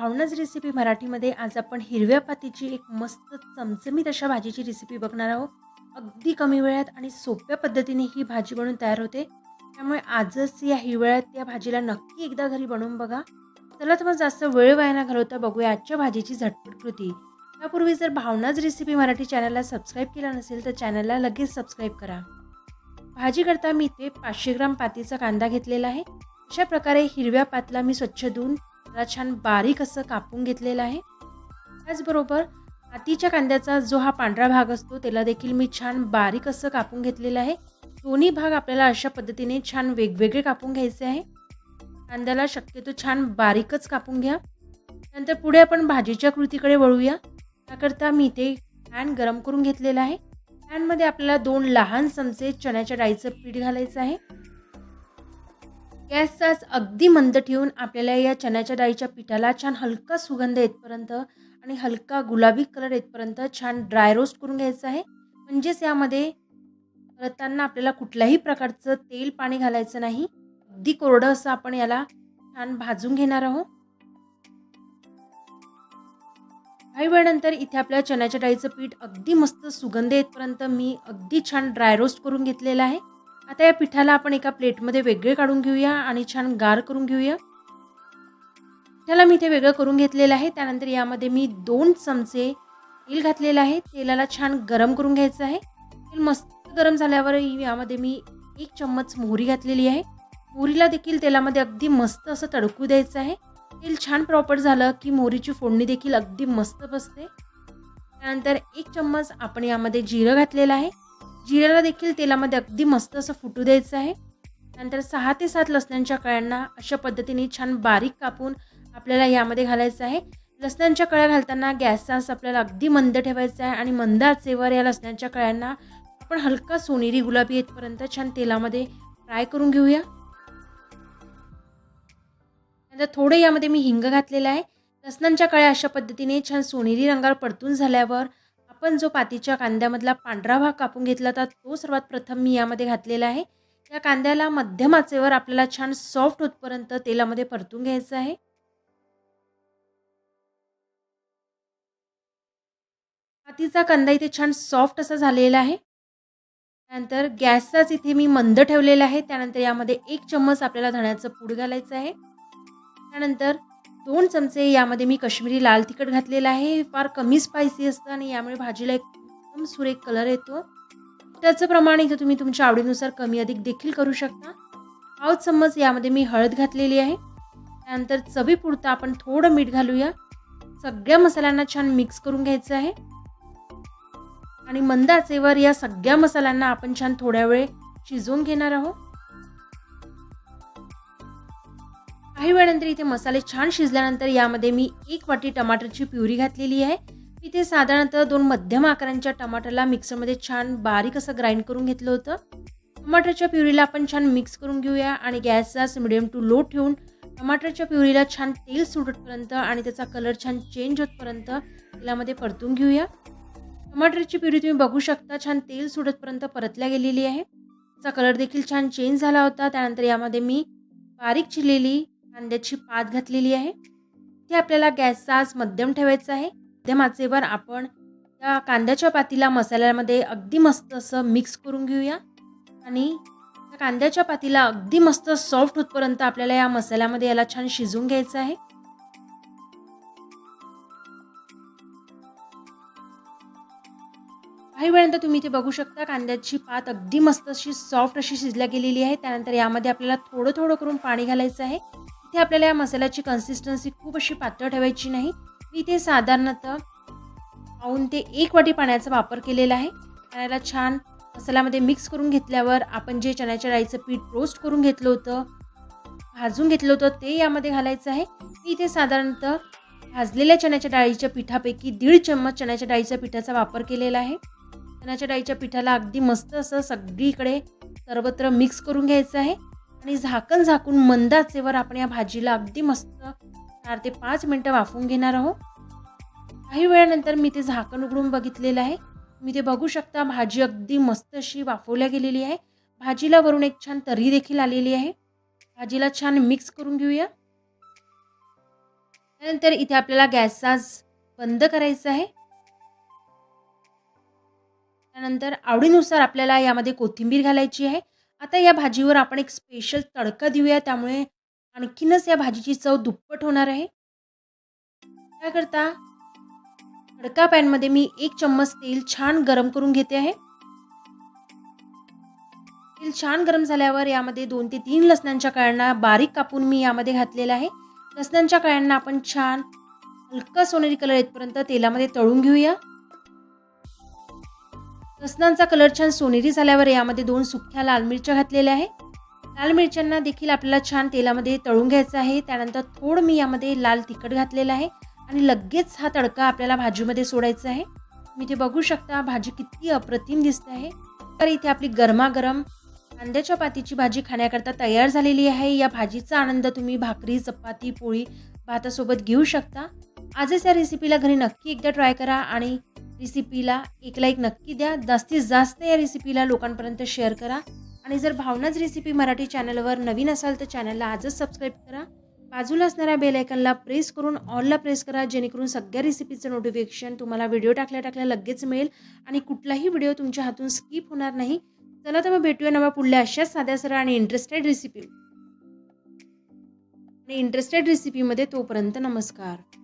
भावनाच recipe मराठीमध्ये आज आपण हिरव्या पातीची एक मस्त चमचमीत अशा भाजीची रेसिपी बघणार आहोत. अगदी कमी वेळात आणि सोप्या पद्धतीने ही भाजी बनवून तयार होते. त्यामुळे आजच या हिवाळ्यात या भाजीला नक्की एकदा घरी बनवून बघा. चला तर मग जास्त वेळ वाया न घालवता बघूया आजच्या भाजीची झटपट कृती. त्यापूर्वी जर भावनाच रेसिपी मराठी चॅनलला सबस्क्राईब केला नसेल तर चॅनलला लगेच सबस्क्राईब करा. भाजी करता मी इथे पाचशे ग्राम पातीचा कांदा घेतलेला आहे. अशा प्रकारे हिरव्या पातला मी स्वच्छ धुवून छान बारीक असं कापून घेतलेलं आहे. त्याचबरोबर हातीच्या कांद्याचा जो हा पांढरा भाग असतो त्याला देखील मी छान बारीक असं कापून घेतलेलं आहे. दोन्ही भाग आपल्याला अशा पद्धतीने छान वेगवेगळे कापून घ्यायचे आहे. कांद्याला शक्यतो छान बारीकच कापून घ्या. नंतर पुढे आपण भाजीच्या कृतीकडे वळूया. त्याकरता मी ते पॅन गरम करून घेतलेला आहे. पॅनमध्ये आपल्याला दोन लहान चमचे चण्याच्या डाळीचं पीठ घालायचं आहे. गॅसचाच अगदी मंद ठेवून आपल्याला या चण्याच्या डाळीच्या पिठाला छान हलका सुगंध येतपर्यंत आणि हलका गुलाबी कलर येतपर्यंत छान ड्राय रोस्ट करून घ्यायचं आहे. म्हणजेच यामध्ये परतताना आपल्याला कुठल्याही प्रकारचं तेल पाणी घालायचं नाही. अगदी कोरडं असं आपण याला छान भाजून घेणार आहोत. काही वेळानंतर इथे आपल्या चण्याच्या डाळीचं पीठ अगदी मस्त सुगंध येतपर्यंत मी अगदी छान ड्राय रोस्ट करून घेतलेलं आहे. आता या पिठाला आपण एका प्लेटमध्ये वेगळे काढून घेऊया आणि छान गार करून घेऊया. त्याला मी ते वेगळं करून घेतलेलं आहे. त्यानंतर यामध्ये मी दोन चमचे तेल घातलेलं आहे. तेलाला छान गरम करून घ्यायचं आहे. तेल मस्त गरम झाल्यावर यामध्ये मी एक चम्मच मोहरी घातलेली आहे. मोहरीला देखील तेलामध्ये अगदी मस्त असं तडकू द्यायचं आहे. तेल छान प्रॉपर झालं की मोहरीची फोडणी देखील अगदी मस्त बसते. त्यानंतर एक चम्मच आपण यामध्ये जिरं घातलेलं आहे. जिऱ्याला देखील तेलामध्ये अगदी मस्त असं फुटू द्यायचं आहे. नंतर सहा ते सात लसणांच्या कळ्यांना अशा पद्धतीने छान बारीक कापून आपल्याला यामध्ये घालायचं आहे. लसणांच्या कळ्या घालताना गॅसचा आपल्याला अगदी मंद ठेवायचा आहे आणि मंद आचेवर या लसणांच्या कळ्यांना आपण हलका सोनेरी गुलाबी येतपर्यंत छान तेलामध्ये फ्राय करून घेऊया. नंतर थोडं यामध्ये मी हिंग घातलेलं आहे. लसणांच्या कळ्या अशा पद्धतीने छान सोनेरी रंगावर परतून झाल्यावर आपण जो पातीच्या कांद्यामधला पांढरा भाग कापून घेतला होता तो सर्वात प्रथम मी यामध्ये घातलेला आहे. या कांद्याला मध्यम आचेवर आपल्याला छान सॉफ्ट होतपर्यंत तेलामध्ये परतून घ्यायचं आहे. पातीचा कांदा इथे छान सॉफ्ट असा झालेला आहे. त्यानंतर गॅसचाच इथे मी मंद ठेवलेला आहे. त्यानंतर यामध्ये एक चम्मच आपल्याला धण्याचं पूड घालायचं आहे. त्यानंतर दोन चमचे यामध्ये मी कश्मीरी लाल तिखट घातलेलं आहे. फार कमी स्पायसी असतं आणि यामुळे भाजीला एकदम सुरेख कलर येतो. त्याचं प्रमाण इथं तुम्ही तुमच्या आवडीनुसार कमी अधिक देखील करू शकता. पाव चम्मच यामध्ये मी हळद घातलेली आहे. त्यानंतर चवीपुरतं आपण थोडं मीठ घालूया. सगळ्या मसाल्यांना छान मिक्स करून घ्यायचं आहे. आणि मंदाचेवर या सगळ्या मसाल्यांना आपण छान थोड्या वेळ शिजवून घेणार आहोत. काही वेळानंतर इथे मसाले छान शिजल्यानंतर यामध्ये मी एक वाटी टमाटरची प्युरी घातलेली आहे. इथे साधारणतः दोन मध्यम आकारांच्या टमाटरला मिक्सरमध्ये छान बारीक असं ग्राइंड करून घेतलं होतं. टमाटरच्या प्युरीला आपण छान मिक्स करून घेऊया आणि गॅसचाच मिडियम टू लो ठेवून टमाटरच्या प्युरीला छान तेल सुटतपर्यंत आणि त्याचा कलर छान चेंज होतपर्यंत तेलामध्ये परतून घेऊया. टमाटरची प्युरी तुम्ही बघू शकता छान तेल सुटतपर्यंत परतल्या गेलेली आहे. त्याचा कलर देखील छान चेंज झाला होता. त्यानंतर यामध्ये मी बारीक चिरलेली कांद्याची पात घातलेली आहे. ते आपल्याला गॅसचा आज मध्यम ठेवायचा आहे. मध्यम आचेवर आपण त्या कांद्याच्या पातीला मसाल्यामध्ये अगदी मस्त असं मिक्स करून घेऊया. आणि त्या कांद्याच्या पातीला अगदी मस्त सॉफ्ट होतपर्यंत आपल्याला या मसाल्यामध्ये याला छान शिजवून घ्यायचं आहे. काही वेळानंतर तुम्ही इथे बघू शकता कांद्याची पात अगदी मस्त अशी सॉफ्ट अशी शिजल्या गेलेली आहे. त्यानंतर यामध्ये आपल्याला थोडं थोडं करून पाणी घालायचं आहे. इथे आपल्याला या मसाल्याची कन्सिस्टन्सी खूप अशी पातळ ठेवायची नाही. मी इथे साधारणतः पाऊन ते एक वाटी पाण्याचा वापर केलेला आहे. पाण्याला छान मसाल्यामध्ये मिक्स करून घेतल्यावर आपण जे चण्याच्या डाळीचं पीठ रोस्ट करून घेतलं होतं भाजून घेतलं होतं ते यामध्ये घालायचं आहे. मी इथे साधारणतः भाजलेल्या चण्याच्या डाळीच्या पिठापैकी दीड चम्मच चण्याच्या डाळीच्या पिठाचा वापर केलेला आहे. चण्याच्या डाळीच्या पिठाला अगदी मस्त असं सगळीकडे सर्वत्र मिक्स करून घ्यायचं आहे. आणि झाकण झाकून मंद आचेवर आपण या भाजीला अगदी मस्त चार ते पाच मिनटं वाफवून घेणार आहोत. काही वेळानंतर मी ते झाकण उघडून बघितलेलं आहे. मी ते बघू शकता भाजी अगदी मस्त अशी वाफवल्या गेलेली आहे. भाजीला वरून एक छान तर्री देखील आलेली आहे. भाजीला छान मिक्स करून घेऊया. त्यानंतर इथे आपल्याला गॅसचा बंद करायचा आहे. त्यानंतर आवडीनुसार आपल्याला यामध्ये कोथिंबीर घालायची आहे. आता या भाजीवर आपण एक स्पेशल तडका देऊया. त्यामुळे आणखीनच या भाजीची चव दुप्पट होणार आहे. त्याकरता तडका पॅनमध्ये मी एक चम्मच तेल छान गरम करून घेते आहे. तेल छान गरम झाल्यावर यामध्ये दोन ते तीन लसणांच्या काळ्यांना बारीक कापून मी यामध्ये घातलेला आहे. लसणांच्या काळ्यांना आपण छान हलका सोनेरी कलर येतपर्यंत तेलामध्ये तळून घेऊया. लसणांचा कलर छान सोनेरी झाल्यावर यामध्ये दोन सुक्या लाल मिरच्या घातलेल्या आहे लाल मिरच्यांना देखील आपल्याला छान तेलामध्ये तळून घ्यायचं आहे. त्यानंतर थोडं मी यामध्ये लाल तिखट घातलेलं आहे आणि लगेच हा तडका आपल्याला भाजीमध्ये सोडायचा आहे. मी ते बघू शकता भाजी किती अप्रतिम दिसते आहे. तर इथे आपली गरमागरम कांद्याच्या पातीची भाजी खाण्याकरता तयार झालेली आहे. या भाजीचा आनंद तुम्ही भाकरी चपाती पोळी भातासोबत घेऊ शकता. आजच या रेसिपीला घरी नक्की एकदा ट्राय करा आणि रेसिपीला एक लाईक नक्की द्या. जास्तीत जास्त या रेसिपीला लोकांपर्यंत शेअर करा. आणि जर भावनाच रेसिपी मराठी चॅनलवर नवीन असाल तर चॅनलला आजच सबस्क्राईब करा. बाजूला असणाऱ्या बेलायकनला प्रेस करून ऑलला प्रेस करा. जेणेकरून सगळ्या रेसिपीचं नोटिफिकेशन तुम्हाला व्हिडिओ टाकल्या टाकल्या लगेच मिळेल. आणि कुठलाही व्हिडिओ तुमच्या हातून स्किप होणार नाही. चला तर मग भेटूया नवा पुढल्या अशाच साध्या सरळ आणि इंटरेस्टेड रेसिपी आणि इंटरेस्टेड रेसिपीमध्ये तोपर्यंत नमस्कार.